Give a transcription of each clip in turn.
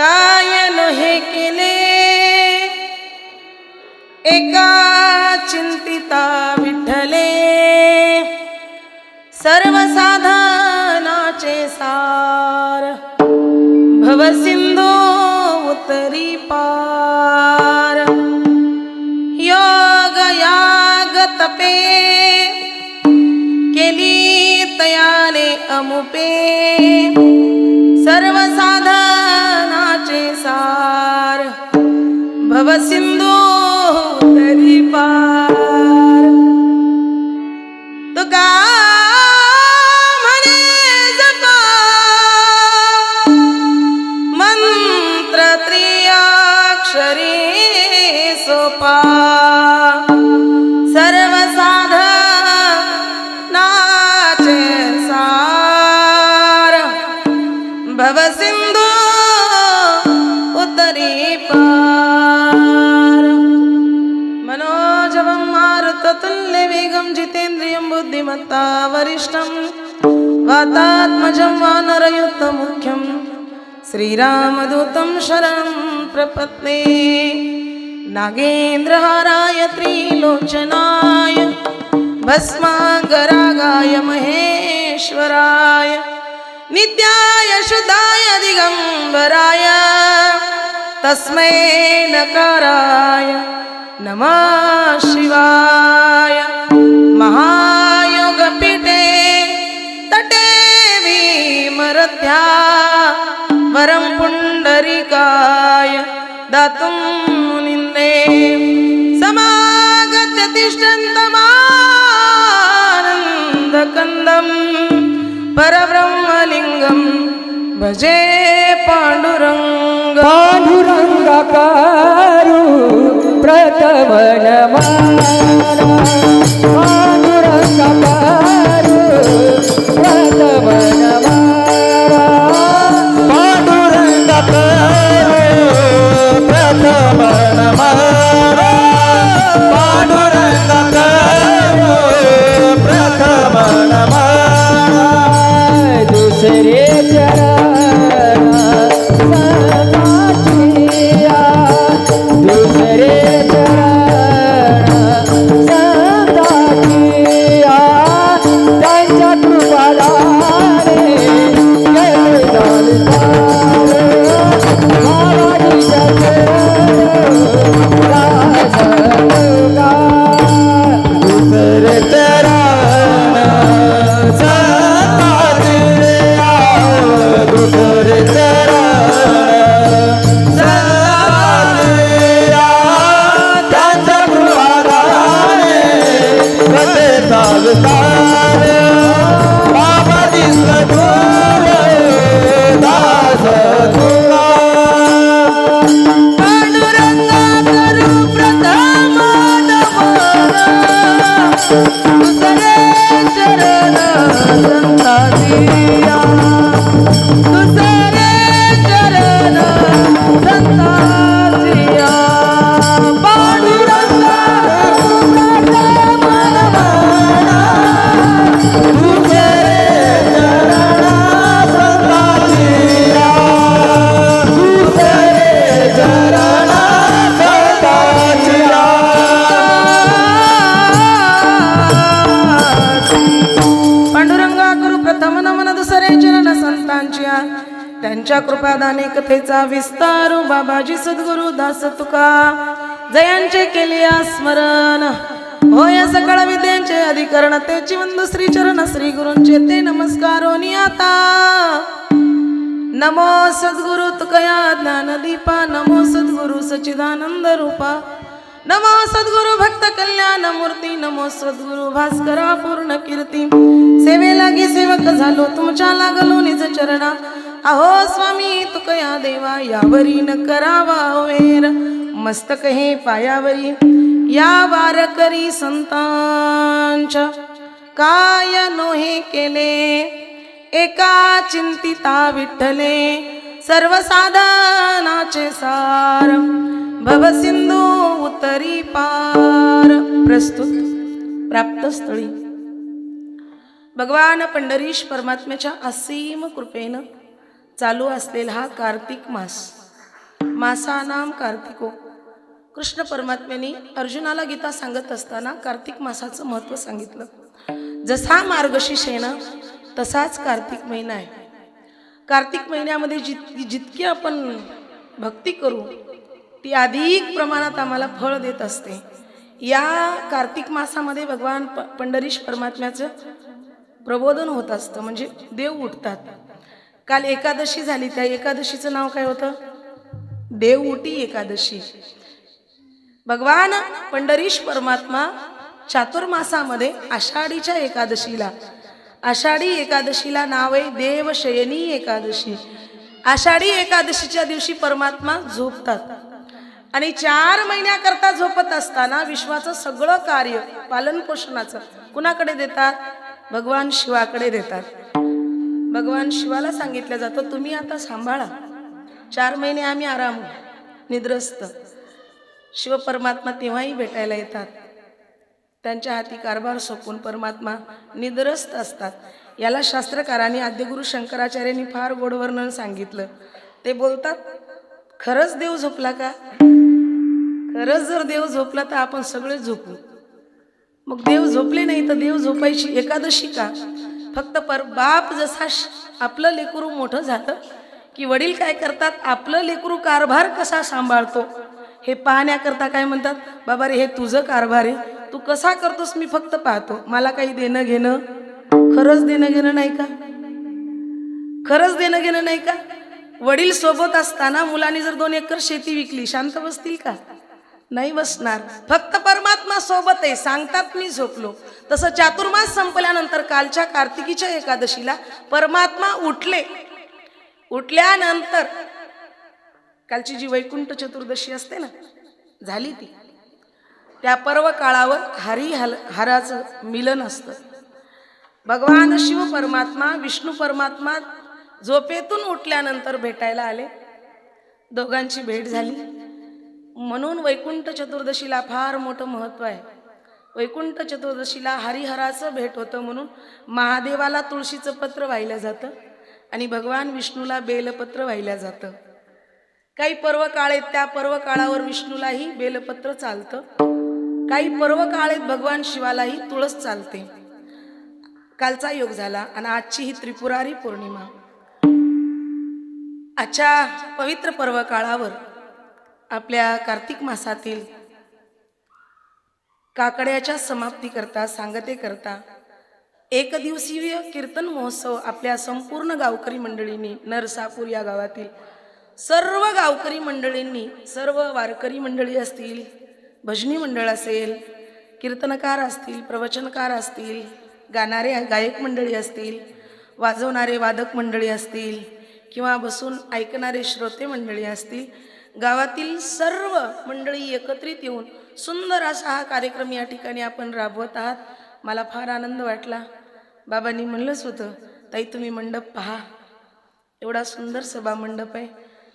काय नोहे केले। एका चिंतिता विठ्ठले। सर्वसाधनाचे सार। भवसिंधू उतरी पार। योग याग तपे। केली तयाने अमुपे। सिंधू तरी पार. तुका म्हणे जपा. मंत्र त्रियाक्षरी सोपा. सर्व सार. भवसे बुद्धिमत्ता वरिष्ठं वातात्मजं वानरयुक्तमुख्यं श्रीरामदूतं शरणं प्रपत्ने नागेन्द्रहाराय त्रिलोचनाय भस्माङ्गरागाय महेश्वराय नित्याय शुद्धाय दिगम्बराय तस्मै नकाराय नमः शिवाय। महा भीमरथ्या वरं पुण्डरीकाय दातुं मुनिन्दे। समागत्य तिष्ठन्तमानन्दकन्दं परब्रह्मलिङ्गं भजे पाण्डुरङ्ग पाण्डुरङ्गकारु प्रथम पाण्डुरङ्गकारु पांडुरंगाकारू पांडुरंगाकारू प्रथम नमारा दुसरे त्यांच्या कृपादाने कथेचा विस्तार. बाबाजी सद्गुरु दास तुका. जयांचे केले स्मरण होय सकळ विद्यांचे अधिकरण. ते चिवंद श्री चरण श्री गुरुंचे ते नमस्कार. आता. नमो सद्गुरु तुकया ज्ञानदीपा नमो सद्गुरु सचिदानंद रूपा. नमो सद्गुरु भक्त कल्याण मूर्ती. नमो सद्गुरु भास्करा पूर्ण कीर्ती. सेवे लागी सेवक झालो. तुमच्या लागलो निज चरणा. अहो स्वामी तुकया देवा यावरी न करावा वेर मस्तक हे पायावरी या वारकरी संतांच्या काय नोहे केले? एका चिंतिता विठ्ठले सर्व साधनाचे सार भवसिंधू उतरी पार प्रस्तुत प्राप्तस्थळी. भगवान पंढरीश परमात्म्याच्या असीम कृपेनं चालू असलेला हा कार्तिक मास. मासा नाम कार्तिको. कृष्ण परमात्म्याने अर्जुनाला गीता सांगत असताना कार्तिक मासाचं महत्त्व सांगितलं. जसा मार्गशीर्ष आहे ना तसाच कार्तिक महिना आहे. कार्तिक महिन्यामध्ये जित जितकी आपण भक्ती करू ती अधिक प्रमाणात आम्हाला फळ देत असते. या कार्तिक मासामध्ये भगवान प पंढरीश परमात्म्याचं प्रबोधन होत असतं. म्हणजे देव उठतात. काल एकादशी झाली त्या एकादशीचं नाव काय होतं? देवउटी एकादशी. भगवान पंढरीश परमात्मा चातुर्मासामध्ये आषाढीच्या एकादशीला आषाढी एकादशीला नाव आहे देवशयनी एकादशी. आषाढी एकादशीच्या दिवशी परमात्मा झोपतात. आणि चार महिन्याकरता झोपत असताना विश्वाचं सगळं कार्य पालन पोषणाचं कुणाकडे देतात? भगवान शिवाकडे देतात. भगवान शिवाला सांगितलं जातं तुम्ही आता सांभाळा. चार महिने आम्ही आराम निद्रस्त. शिव परमात्मा तेव्हाही भेटायला येतात. त्यांच्या हाती कारभार सोपून परमात्मा निद्रस्त असतात. याला शास्त्रकारांनी आद्यगुरु शंकराचार्यांनी फार गोड वर्णन सांगितलं. ते बोलतात खरंच देव झोपला का? खरंच जर देव झोपला तर आपण सगळे झोपू. मग देव झोपले नाही तर देव झोपायची एकादशी का? फक्त पर बाप जसा श- आपलं लेकरू मोठं झालं की वडील काय करतात आपलं लेकरू कारभार कसा सांभाळतो हे पाहण्याकरता काय म्हणतात बाबा रे हे तुझं कारभार आहे. तू कसा करतोस मी फक्त पाहतो. मला काही देणं घेणं खरंच देणं घेणं नाही का? खरंच देणं घेणं नाही का? वडील सोबत असताना मुलांनी जर दोन एकर शेती विकली शांत बसतील का? नाही बसणार. फक्त परमात्मा सोबत आहे सांगतात मी झोपलो. तसं चातुर्मास संपल्यानंतर कालच्या कार्तिकीच्या एकादशीला परमात्मा उठले. उठल्यानंतर कालची जी वैकुंठ चतुर्दशी असते ना झाली ती. त्या पर्व काळावर हरी हल हाराचं मिलन असतं. भगवान शिव परमात्मा विष्णू परमात्मा झोपेतून उठल्यानंतर भेटायला आले. दोघांची भेट झाली. म्हणून वैकुंठ चतुर्दशीला फार मोठं महत्त्व आहे. वैकुंठ चतुर्दशीला हरिहराचं भेट होतं म्हणून महादेवाला तुळशीचं पत्र वाहिलं जातं आणि भगवान विष्णूला बेलपत्र वाहिलं जातं. काही पर्व काळ आहेत त्या पर्व काळावर विष्णूलाही बेलपत्र चालतं. काही पर्व काळ आहेत भगवान शिवालाही तुळस चालते. कालचा योग झाला आणि आजची ही त्रिपुरारी पौर्णिमा. आजच्या पवित्र पर्व काळावर आपल्या कार्तिक मासातील काकड्याच्या समाप्ती करता सांगते करता एक दिवसीय कीर्तन महोत्सव आपल्या संपूर्ण गावकरी मंडळींनी नरसापूर या गावातील सर्व गावकरी मंडळींनी सर्व वारकरी मंडळी असतील भजनी मंडळ असेल कीर्तनकार असतील प्रवचनकार असतील गाणारे गायक मंडळी असतील वाजवणारे वादक मंडळी असतील किंवा बसून ऐकणारे श्रोते मंडळी असतील गावातील सर्व मंडळी एकत्रित येऊन सुंदर असा हा कार्यक्रम या ठिकाणी आपण राबवत आहात. मला फार आनंद वाटला. बाबांनी म्हणलंच होतं ताई तुम्ही मंडप पहा. एवढा सुंदर सभा मंडप आहे.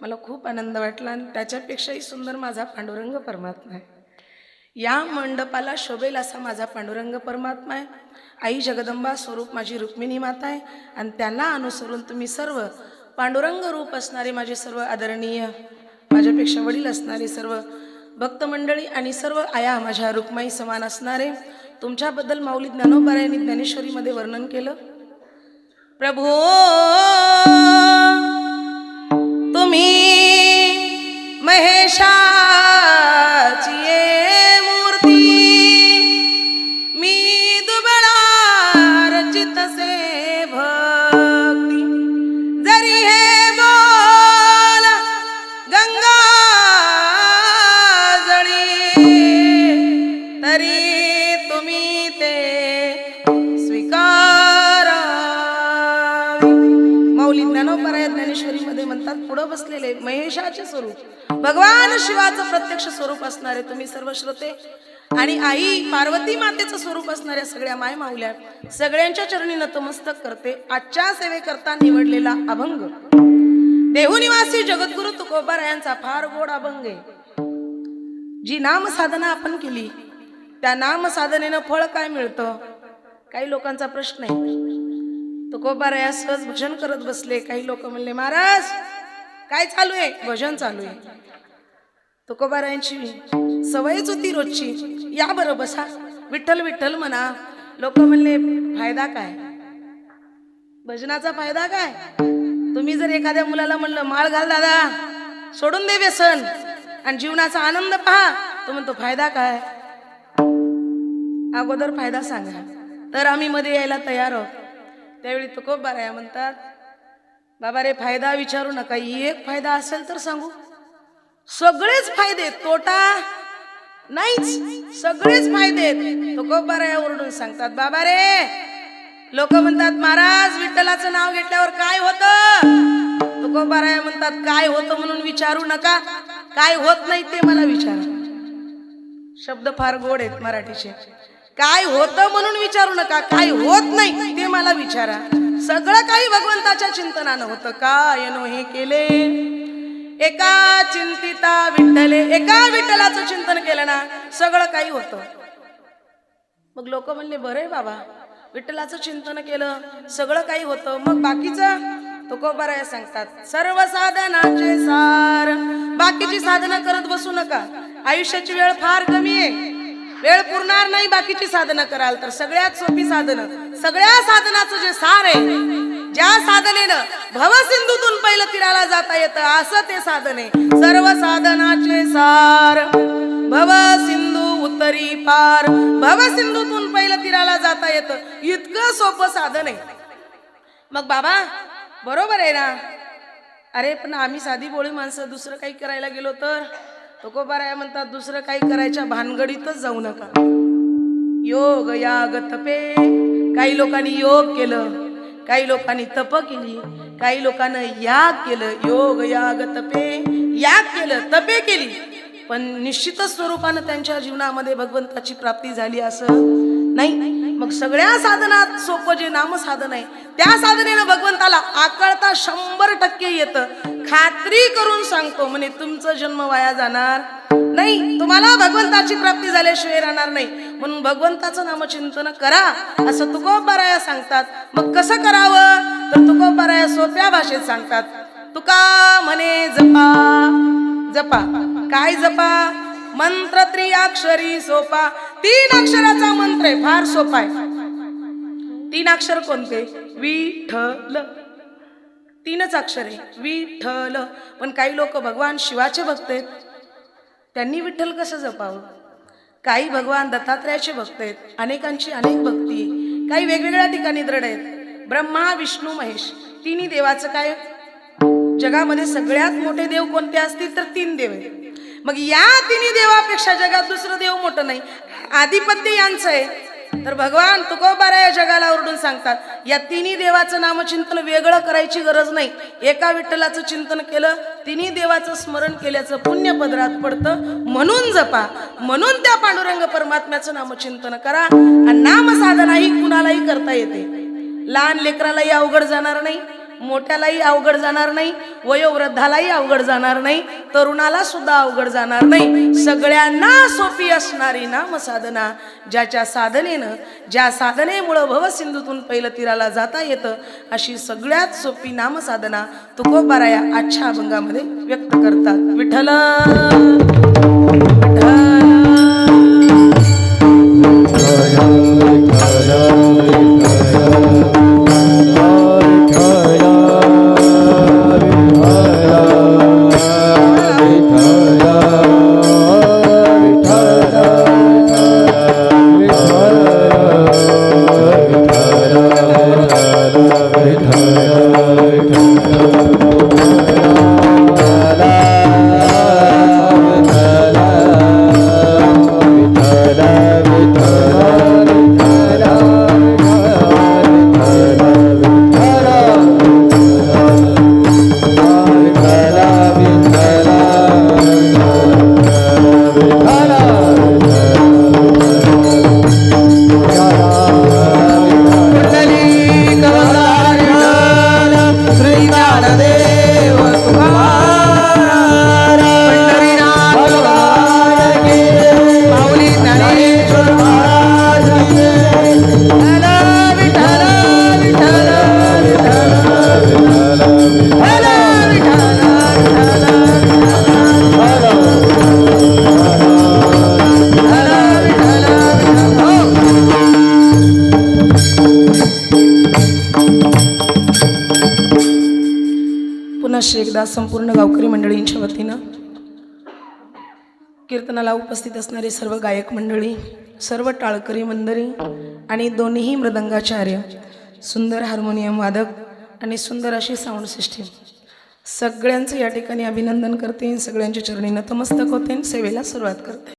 मला खूप आनंद वाटला आणि त्याच्यापेक्षाही सुंदर माझा पांडुरंग परमात्मा आहे. या मंडपाला शोभेल असा माझा पांडुरंग परमात्मा आहे. आई जगदंबा स्वरूप माझी रुक्मिणी माता आहे आणि त्यांना अनुसरून तुम्ही सर्व पांडुरंग रूप असणारे माझे सर्व आदरणीय माझ्यापेक्षा वडील असणारे सर्व भक्त मंडळी आणि सर्व आया माझ्या रुक्माई समान असणारे तुमच्याबद्दल माऊली ज्ञानोबारायांनी ज्ञानेश्वरीमध्ये वर्णन केलं. प्रभो महेशाचे स्वरूप. भगवान शिवाचं प्रत्यक्ष स्वरूप असणारे तुम्ही सर्व श्रोते आणि आई पार्वती मातेचं स्वरूप असणाऱ्या सगळ्या माय माऊल्या सगळ्यांच्या चरणी नतमस्तक करते. आजच्या सेवेकरता निवडलेला अभंग. देहुनिवासी जगद्गुरु तुकोबारायांचा फार गोड अभंग आहे. जी नाम साधना आपण केली त्या नाम साधनेनं फळ काय मिळतं? काही लोकांचा प्रश्न आहे. तुकोबाराया सहज भजन करत बसले काही लोक म्हणले महाराज काय चालू आहे? भजन चालू आहे. तुकोबारायांची सवयच होती रोजची. या बरं बसा. विठ्ठल विठ्ठल म्हणा. लोक म्हणले फायदा काय? भजनाचा फायदा काय? तुम्ही जर एखाद्या मुलाला म्हणलं माळ घाल दादा सोडून दे व्यसन आणि जीवनाचा आनंद पहा तो म्हणतो फायदा काय? अगोदर फायदा सांगा. तर आम्ही मध्ये यायला तयार आहोत. त्यावेळी तुकोबाराया म्हणतात बाबा रे फायदा विचारू नका. एक फायदा असेल तर सांगू. सगळेच फायदे तोटा नाहीच. सगळेच फायदे तुकोबाराया ओरडून सांगतात बाबा रे लोक म्हणतात महाराज विठ्ठलाचं नाव घेतल्यावर काय होतं? तुकोबाराया म्हणतात काय होतं म्हणून विचारू नका. काय होत नाही ते मला विचारा. शब्द फार गोड आहेत मराठीचे. काय होतं म्हणून विचारू नका. काय होत नाही ते मला विचारा. सगळं काही भगवंताच्या चिंतनानं होतं. काय नो हे केले? एका चिंतिता विठ्ठले एका विठ्ठलाचं चिंतन केलं ना सगळं काही होतं. मग लोक म्हणले आहे बाबा विठ्ठलाचं चिंतन केलं सगळं काही होतं. मग बाकीचं? तुकोबाराया सांगतात सर्व साधनाचे सार बाकीची साधना करत बसू नका. आयुष्याची वेळ फार कमी आहे. वेळ पुरणार नाही बाकीची साधना कराल तर सगळ्यात सोपी साधनं. सगळ्या साधनाचं जे सार आहे ज्या साधनेनं भवसिंधूतून पहिलं तीराला जाता येतं असं ते साधन आहे. सर्व साधनाचे सार भव सिंधू उत्तरी पार. भव सिंधूतून पहिलं तीराला जाता येतं इतकं सोपं साधन आहे. मग बाबा बरोबर आहे ना? अरे पण आम्ही साधी बोळी माणसं दुसरं काही करायला गेलो तर? तुकोबाराया म्हणतात दुसरं काही करायच्या भानगडीतच जाऊ नका. योग याग काही लोकांनी योग केलं काही लोकांनी तप केली काही लोकांना याग केलं योग याग तपे याग केलं तपे केली. पण निश्चितच स्वरूपानं त्यांच्या जीवनामध्ये भगवंताची प्राप्ती झाली असं नाही. मग सगळ्या साधनात सोपं जे नामसाधन आहे त्या साधनेनं भगवंताला आकळता शंभर टक्के येतं. खात्री करून सांगतो म्हणे तुमचं जन्म वाया जाणार. नाही तुम्हाला भगवंताची प्राप्ती झाल्याशिवाय राहणार नाही. म्हणून भगवंताचं नामचिंतन करा असं तुकोबाराया सांगतात. मग कसं करावं? तर तुकोबाराया सोप्या भाषेत सांगतात. तुका म्हणे जपा. जपा. काय जपा? मंत्र त्रियाक्षरी सोपा. तीन अक्षराचा मंत्र आहे फार सोपा आहे. तीन अक्षर कोणते? विठल तीनच अक्षर आहे विठल पण काही लोक भगवान शिवाचे भक्त आहेत. त्यांनी विठ्ठल कसं जपावं? काही भगवान दत्तात्रयाचे भक्त आहेत अनेकांची अनेक भक्ती काही वेगवेगळ्या ठिकाणी दृढ आहेत. ब्रह्मा विष्णू महेश तिन्ही देवाचं काय? जगामध्ये सगळ्यात मोठे देव कोणते असतील तर तीन देव आहेत. मग या तिन्ही देवापेक्षा जगात दुसरं देव मोठं नाही. आधिपत्य यांचं आहे. तर भगवान तुकोबारा या जगाला ओरडून सांगतात या तिन्ही देवाचं नामचिंतन वेगळं करायची गरज नाही. एका विठ्ठलाचं चिंतन केलं तिन्ही देवाचं स्मरण केल्याचं पुण्य पदरात पडतं. म्हणून जपा म्हणून त्या पांडुरंग परमात्म्याचं नामचिंतन करा. आणि नामसाधनाही कुणालाही करता येते. लहान लेकरालाही अवघड जाणार नाही. मोठ्यालाही अवघड जाणार नाही वयोवृद्धालाही अवघड जाणार नाही तरुणाला सुद्धा अवघड जाणार नाही. सगळ्यांना सोपी असणारी नामसाधना ज्याच्या साधनेनं ज्या साधनेमुळं भवसिंधूतून पहिलं तीराला जाता येतं अशी सगळ्यात सोपी नामसाधना तुकोबाराया आजच्या अभंगामध्ये व्यक्त करतात. विठ्ठल विठ्ठल. पुन्हा एकदा संपूर्ण गावकरी मंडळींच्या वतीनं कीर्तनाला उपस्थित असणारे सर्व गायक मंडळी सर्व टाळकरी मंडळी आणि दोन्हीही मृदंगाचार्य सुंदर हार्मोनियम वादक आणि सुंदर अशी साऊंड सिस्टीम सगळ्यांचं या ठिकाणी अभिनंदन करते सगळ्यांच्या चरणी नतमस्तक होते सेवेला सुरुवात करते.